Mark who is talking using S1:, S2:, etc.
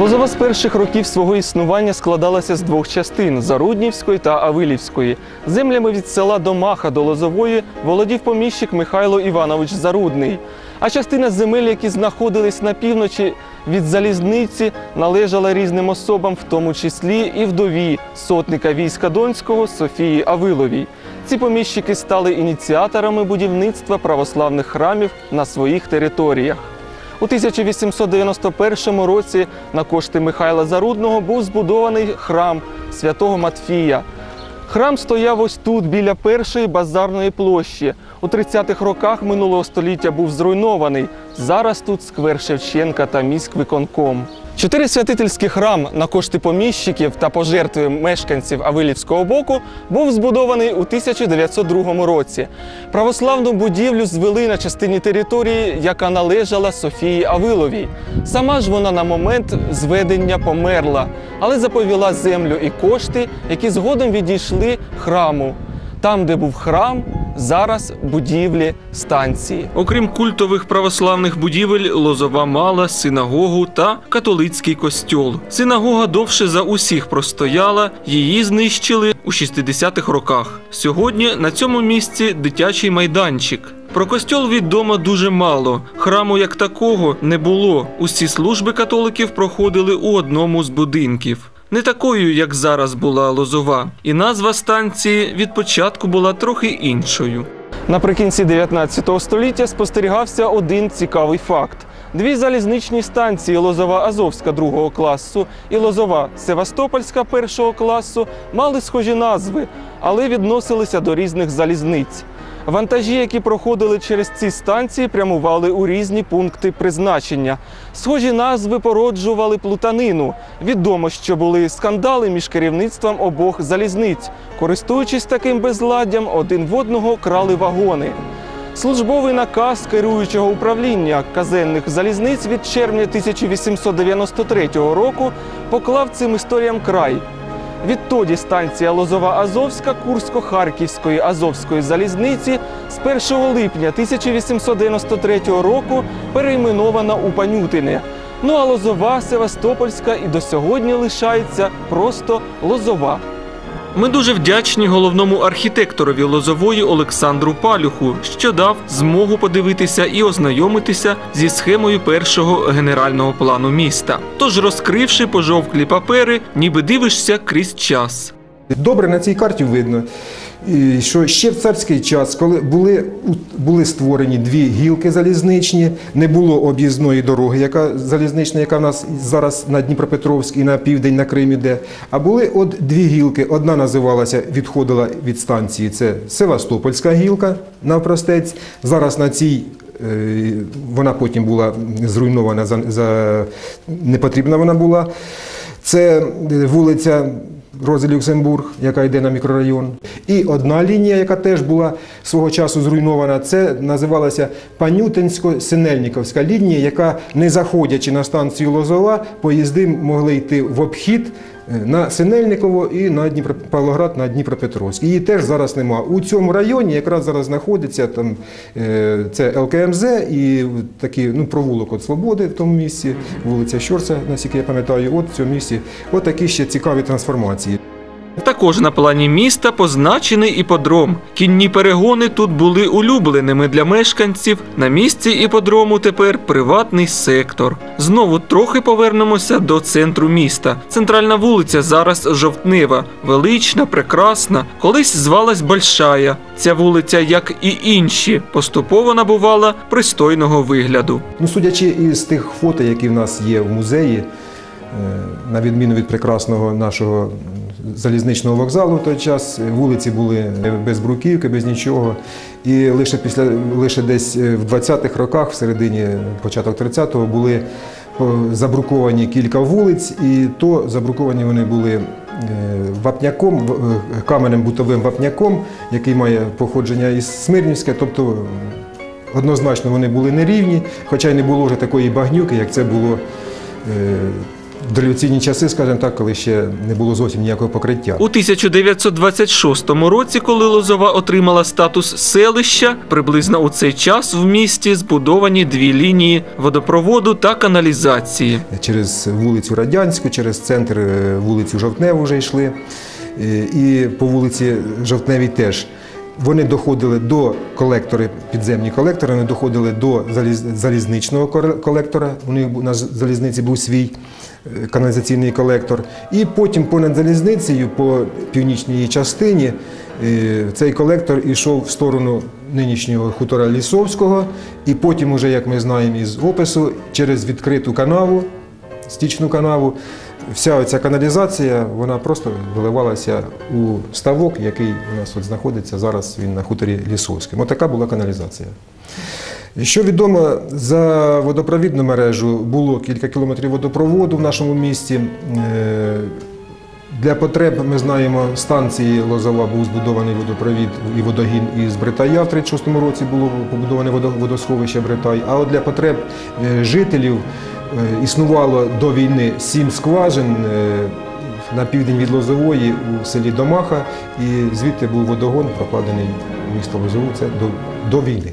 S1: Лозова з перших років свого існування складалася з двох частин Заруднівської та Авилівської. Землями від села Домаха до Лозової володів поміщик Михайло Іванович Зарудний. А частина земель, які знаходились на півночі від залізниці, належала різним особам, в тому числі і вдові сотника війська Донського Софії Авиловій. Ці поміщики стали ініціаторами будівництва православних храмів на своїх територіях. У 1891 році на кошти Михайла Зарудного був збудований храм святого Матфія. Храм стояв ось тут, біля першої базарної площі. У 30-х роках минулого століття був зруйнований. Зараз тут сквер Шевченка та міськвиконком. Чотирисвятительський храм на кошти поміщиків та пожертви мешканців Авилівського боку був збудований у 1902 році. Православну будівлю звели на частині території, яка належала Софії Авиловій. Сама ж вона на момент зведення померла, але заповіла землю і кошти, які згодом відійшли храму. Там, де був храм, зараз будівлі станції. Окрім культових православних будівель, Лозова мала синагогу та католицький костьол. Синагога довше за усіх простояла, її знищили у 60-х роках. Сьогодні на цьому місці дитячий майданчик. Про костьол відомо дуже мало. Храму як такого не було. Усі служби католиків проходили у одному з будинків. Не такою, як зараз була Лозова, і назва станції від початку була трохи іншою. Наприкінці 19 століття спостерігався один цікавий факт. Дві залізничні станції Лозова Азовська другого класу і Лозова Севастопольська першого класу мали схожі назви, але відносилися до різних залізниць. Вантажі, які проходили через ці станції, прямували у різні пункти призначення. Схожі назви породжували плутанину. Відомо, що були скандали між керівництвом обох залізниць. Користуючись таким безладдям, один в одного крали вагони. Службовий наказ керуючого управління казенних залізниць від червня 1893 року поклав цим історіям край. Відтоді станція Лозова Азовська Курсько-Харківської Азовської залізниці з 1 липня 1893 року перейменована у Панютине. Ну а Лозова Севастопольська і до сьогодні лишається просто Лозова. Ми дуже вдячні головному архітекторові Лозової Олександру Палюху, що дав змогу подивитися і ознайомитися зі схемою першого генерального плану міста. Тож, розкривши пожовклі папери, ніби дивишся крізь час.
S2: Добре на цій карті видно, що ще в царський час, коли були, були створені дві гілки залізничні, не було об'їзної дороги, яка залізнична, яка в нас зараз на Дніпропетровськ і на південь на Крим іде. А були от дві гілки. Одна називалася, відходила від станції. Це Севастопольська гілка навпростець. Зараз на цій е, вона потім була зруйнована за, за непотрібна вона була. Це е, вулиця Рози Люксембург, яка йде на мікрорайон. І одна лінія, яка теж була свого часу зруйнована, це називалася Панютинсько-Синельниковська лінія, яка, не заходячи на станцію Лозова, поїзди могли йти в обхід е, на Синельниково і на Дніпро... Павлоград на Дніпропетровськ. Її теж зараз нема. У цьому районі якраз зараз знаходиться там е, це ЛКМЗ і такий ну, провулок от Свободи в тому місці, вулиця Щорса, наскільки я пам'ятаю, от в цьому місці. От такі ще цікаві трансформації.
S1: Також на плані міста позначений іподром. Кінні перегони тут були улюбленими для мешканців. На місці іподрому тепер приватний сектор. Знову трохи повернемося до центру міста. Центральна вулиця зараз жовтнева, велична, прекрасна. Колись звалась Большая. Ця вулиця, як і інші, поступово набувала пристойного вигляду.
S2: Ну, судячи із тих фото, які в нас є в музеї, е, на відміну від прекрасного нашого залізничного вокзалу в той час, е, вулиці були без бруківки, без нічого. І лише після лише десь е, в 20-х роках, в середині початок 30-го, були забруковані кілька вулиць, і то забруковані вони були е, вапняком, е, каменем бутовим вапняком, який має походження із Смирнівська, тобто Однозначно вони були нерівні, хоча й не було вже такої багнюки, як це було е, дореволюційні часи, скажімо так, коли ще не було зовсім ніякого покриття.
S1: У 1926 році, коли Лозова отримала статус селища, приблизно у цей час в місті збудовані дві лінії водопроводу та каналізації.
S2: Через вулицю Радянську, через центр е, вулицю Жовтневу вже йшли. Е, І по вулиці Жовтневій теж. Вони доходили до колектори, підземні колектори, вони доходили до залізничного колектора. У них на залізниці був свій е, каналізаційний колектор. І потім понад залізницею, по північній частині, е, цей колектор йшов в сторону нинішнього хутора Лісовського. І потім, уже, як ми знаємо із опису, через відкриту канаву стічну канаву. Вся оця каналізація вона просто виливалася у ставок, який у нас от знаходиться зараз. Він на хуторі Лісовському. Отака була каналізація. Що відомо, за водопровідну мережу було кілька кілометрів водопроводу в нашому місті. Е, Для потреб ми знаємо станції Лозова був збудований водопровід і водогін із Бритая в 36-му році було побудоване водо- водосховище Бритай. А от для потреб е, жителів існувало до війни сім скважин е, на південь від Лозової у селі Домаха, і звідти був водогон прокладений місто Лозову. Це до, до війни.